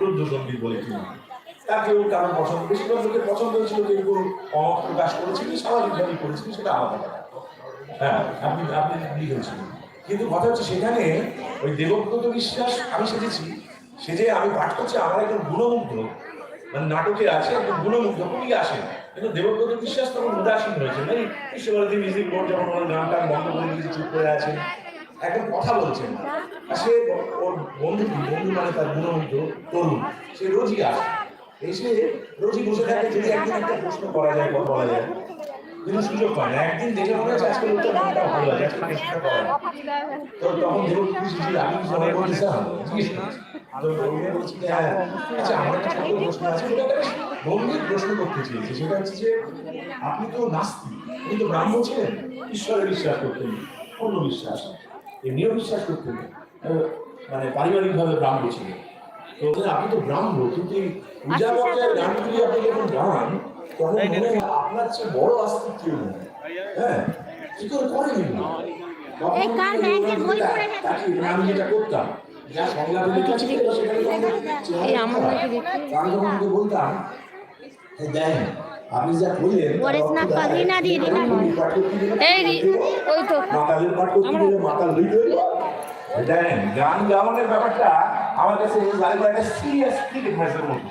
রুদ্র সংগীত বলে কি তাকেও কারণ পছন্দ বেশিরভাগ লোকের পছন্দ হয়েছিল কেউ কেউ অমত প্রকাশ করেছিল, স্বাভাবিকভাবেই করেছিল, সেটা আলাদা হ্যাঁ আপনি আপনি লিখেছিলেন কিন্তু কথা হচ্ছে সেখানে ওই দেবব্রত বিশ্বাস আমি সেজেছি সে যে আমি পাঠ করছি, আমার একজন গুণমুগ্ধ। মানে নাটকে আছে একজন গুণমুগ্ধ কবি আসে কিন্তু দেবব্রত বিশ্বাস তখন উদাসীন হয়েছে। মানে বিশ্বভারতী মিউজিক বোর্ড যখন নাম টাম বন্ধ করে চুপ করে আছেন একদম কথা বলছেন না। সে ওর বন্ধু বন্ধু মানে তার গুণমুগ্ধ তরুণ। সে রোজই আসে। এসে রোজই বসে থাকে। যদি একদিন একটা প্রশ্ন করা যায় বলা যায় কিন্তু সুযোগ পায় না। একদিন দেখে মনে হচ্ছে আজকে লোকটা মনটা ভালো আছে আজকে করা। তো তখন খুশি আমি বলছি যে, হ্যাঁ, আচ্ছা আমার একটা ছোট প্রশ্ন আছে। গম্ভীর প্রশ্ন করতে চেয়েছি। সেটা হচ্ছে যে আপনি তো নাস্তিক কিন্তু ব্রাহ্মণ ছিলেন? ঈশ্বরে বিশ্বাস করতেন অন্য বিশ্বাস। এমনিও বিশ্বাস করতেন মানে পারিবারিকভাবে ব্রাহ্মণ ছিলেন তো আপনি তো ব্রাহ্মণ কিন্তু এই পূজা পর্যায়ে গানগুলি আপনি যখন গান তখন আপনার চেয়ে বড় আস্তিক কেউ নেই হ্যাঁ কি করে করেন আমি যেটা- করতাম যা সংলাপে ছিল সেখানে বলতাম "এই দেখেন আপনি যা পাগড়ি না দিয়ে। এই ওই তো। মাতালের পাঠ করতে গেলে মাতাল হইতে। দেখেন গান গাওয়ানোর ব্যাপারটা আমার কাছে লাগে একটা সিরিয়াস ফিটনেসের মতো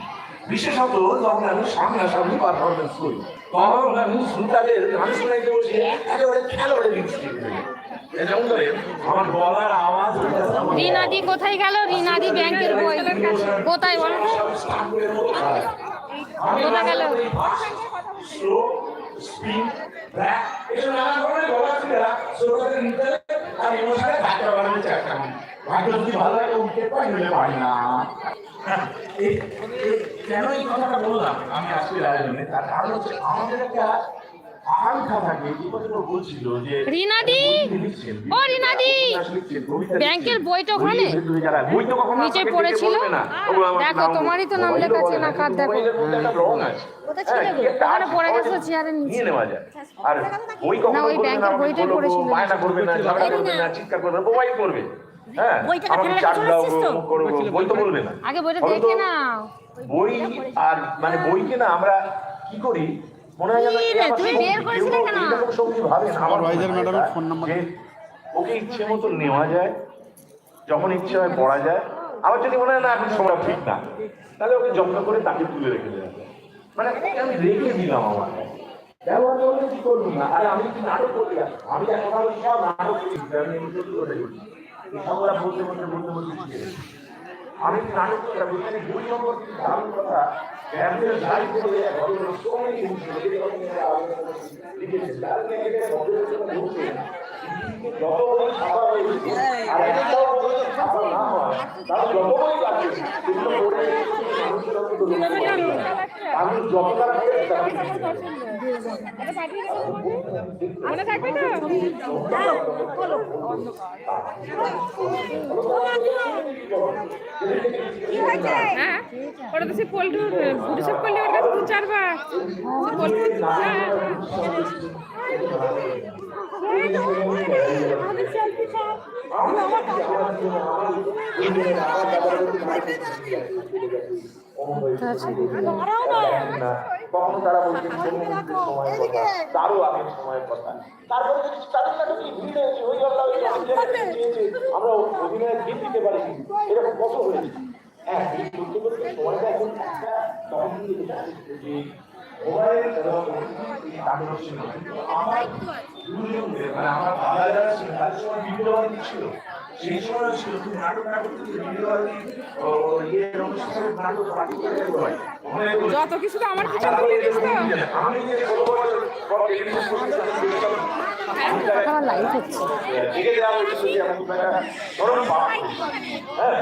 বিশেষত যখন আমি সামনাসামনি পারফরমেন্স করি তখন আমি শ্রোতাদের গান শোনাইতে বসে একেবারে খেলোয়াড়ে দিচ্ছি যেমন ধরেন আমার গলার আওয়াজ রিনাদি কোথায় গেল রিনাদি ব্যাংকের বই কোথায় বলো? স্লো স্পিন ব্যাক এসব নানা ধরনের গলা শ্রোতাদের নিতে আর ইমোশনে ধাক্কা বানাতে চাইতাম ভাগ্য যদি ভালো লাগে উঠতে পারি নইলে পারি না। এই- এই- কেন এই কথাটা বললাম? আমি আসলে আয়োজনে তার কারণ হচ্ছে আমাদের একটা আকাঙ্ক্ষা থাকে বলছিল যে রিনাদি! ও রিনাদি! ব্যাংকের বইটা ওখানে? নিচে পড়েছিল? দেখে তোমারই তো নাম লেখা আছে না, না, কার দেখো? মোবাইলের মধ্যে একটা রং আছে। কোথায় ছিল গো? কি একটা ওখানে পড়ে গেছে চেয়ারের নিচে। নেওয়া যায়। আর বই কখনো ওই ব্যাংকের বইটাই পড়েছিল। বায়না করবে না, ঝগড়া করবে না, চিৎকার করবে না, মোবাইল করবে। হ্যাঁ, বইটা আমাকে এখানে চাট রাখা দাও, ছিল তো? অমুক করো, বই তো বলবে না। আগে বইটা দেখে নাও বই আর মানে বইকে না আমরা কি করি মনে হয় তুমি বের করেছিলে কেন? আমার ভাইজান ম্যাডামের ফোন নাম্বার ওকে ইচ্ছে মতো নেওয়া যায় যখন ইচ্ছে হয় পড়া যায়। আবার যদি মনে হয় না এখন সময় ঠিক না তাহলে ওকে যত্ন করে তাকে তুলে রেখে দেওয়া যায়। মানে আমি রেখে দিলাম আমার। ব্যবহার করলে কি করব না? আরে আমি কি নাটক করতে আমি এক কথা সব নাটক করি। ওরা বলতে বলতে বলতে বলতে। আমি কি নাটক করতে দুই নম্বর দারুণ কথা ব্যাংকের যাই করে ঘটনা আলোচনা করছি, লিখেছে তার যত বড় ছাপা হয়েছে আর একটাও যদি ছাপা না হয় তাহলে যত বড়ই লাগছে সেগুলো পড়ে। আমি যতটা ওটা তো সে পোল্ট্রি ভুড়ি করলে চারবার পোল্ট্রি সময়ের কথা তারও আগের সময়ের কথা তারপরে যদি ওই ওই আমরা অভিনয়ের ভিড় দিতে পারি এরকম কত হয়েছে? হ্যাঁ সত্যি বলতে সময়টা মোবাইল এবং এই তাণ্ডব ছিল কিন্তু আমার গুরুজনদের মানে আমার বাবা যারা ছিল তাদের সময় ভিডিও ছিল সেই সময় ছিল তুমি নাটক না করতে ভিডিও বাড়ি ও ইয়ে অনুষ্ঠানে নাটক বাড়ি করে দেবো যত কিছু তো আমার পিছনে তুলে দিস তো। আমি যে ষোলো বছর পর টেলিভিশন করতে লাইভ হচ্ছে ধরুন হ্যাঁ।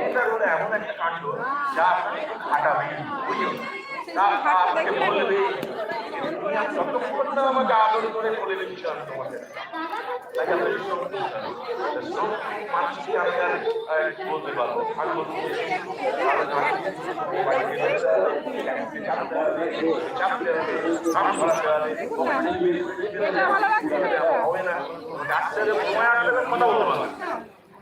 এটা হলো এমন একটা কাণ্ড যা আপনাকে খাটাবে বুঝলেন? তা আপনাকে বলবে যতক্ষণ না আমাকে আদর করে বলে দিচ্ছি আমি মানুষকে আমি আর বলতে পারব? আমি না ডাক্তারের সময় আসলে কথা বলতে পারবে।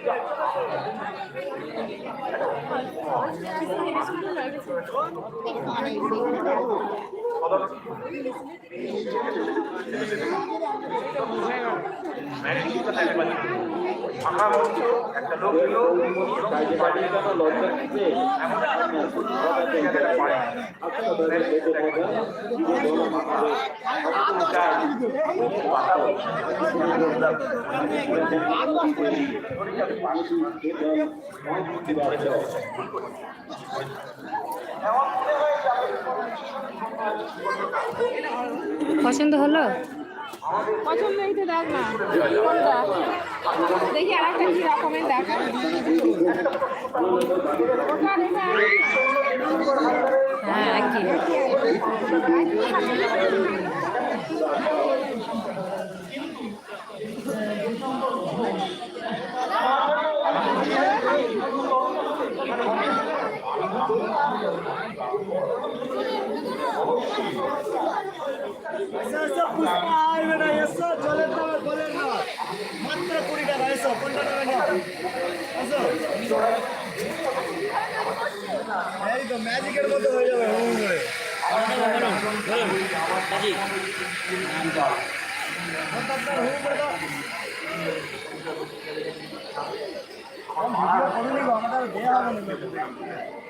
Ich bin nicht so gut, ich bin nicht so gut. একটা লোক এলো পছন্দ হলো? পছন্দ হয়েছে দেখ না। দেখি আর একটা কি রকমের দেখ। হ্যাঁ এসো এসো পুষ্পা আসবে না এসো জলের দামে বলেন না মাত্র কুড়ি টাকা এসো পনেরো টাকা নাও এসো এই তো আমাদের দেওয়া হবে না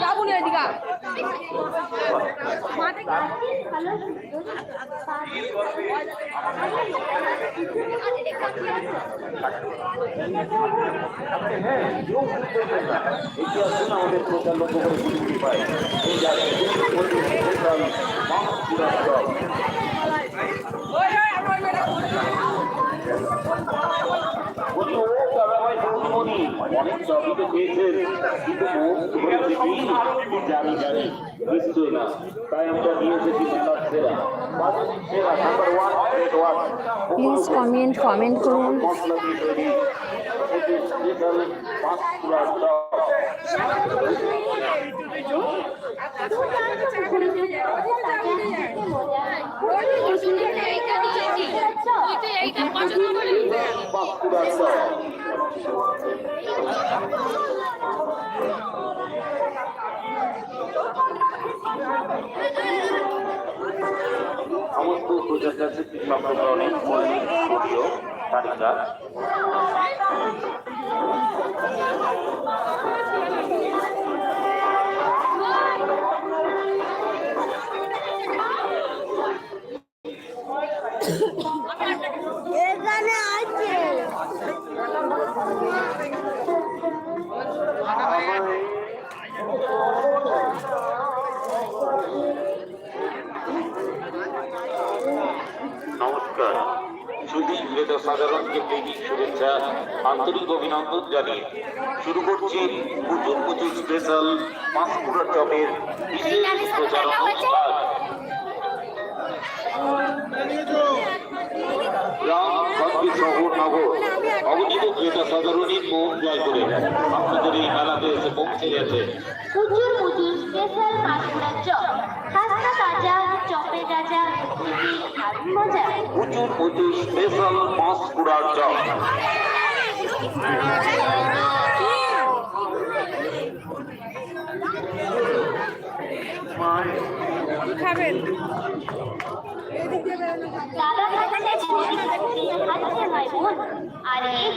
যাব না এদিকে আমাদের প্রচার লক্ষ্য করে বুঝতে পাই এই জায়গায় তাই প্লিজ কমেন্ট কমেন্ট করুন সমস্ত প্রজাতান্ত্রিক সম্প্রসারণের মৌলিক ভিডিও তালিকা নমস্কার। সুদী ক্রেতা সাধারণকে প্রীতি, শুভেচ্ছা, আন্তরিক অভিনন্দন জানিয়ে শুরু করছি প্রচুর প্রচুর স্পেশাল পাঁশকুড়া চপের বিশেষ প্রচারণা। গঞ্জে শহর নগর অবনীত ক্রেতা সাধারণই মন জয় করে আপনাদের এই মেলাতে এসে পৌঁছে গেছে প্রচুর প্রচুর স্পেশাল পাঁশকুড়া চপ খাবেন? দাদা খাচ্ছে বৌদি খাচ্ছে খাচ্ছে ভাই বোন আর এই